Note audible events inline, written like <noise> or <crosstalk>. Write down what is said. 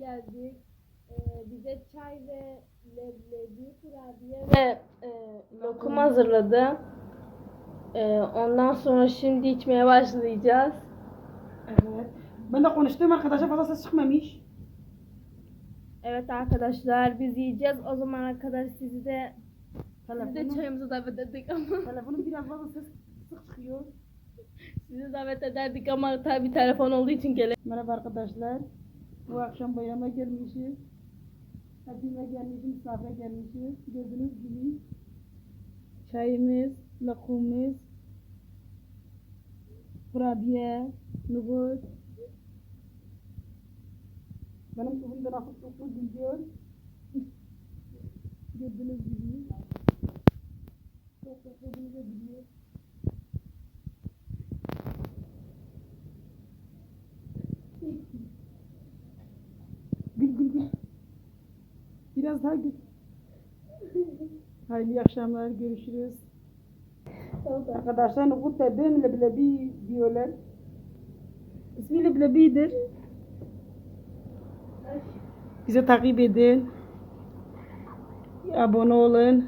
geldik. Ee, bize çay ve leblebi, kurabiye ve e, lokum hazırladı. Ee, ondan sonra şimdi içmeye başlayacağız. Evet. Ben de konuştuğum arkadaşa fazla ses çıkmamış. Evet arkadaşlar biz yiyeceğiz. O zaman kadar sizi de sizi de Telefonu, çayımızı davet ettik ama <laughs> telefonu biraz fazla ses sık çıkıyor. sizi davet ederdik ama tabi telefon olduğu için gele. Merhaba arkadaşlar. Bu akşam bayrama gelmişiz. Hepime gelmişiz, misafire gelmişiz. Gördüğünüz gibi çayımız, lokumumuz, kurabiye, nohut. Benim kızım da nasıl çok gidiyor. <laughs> Gördüğünüz gibi. Biraz daha gül. Hayırlı akşamlar. Görüşürüz. Arkadaşlar Nuhut dedin leblebi diyorlar. İsmi leblebidir. Bize takip edin. Abone olun.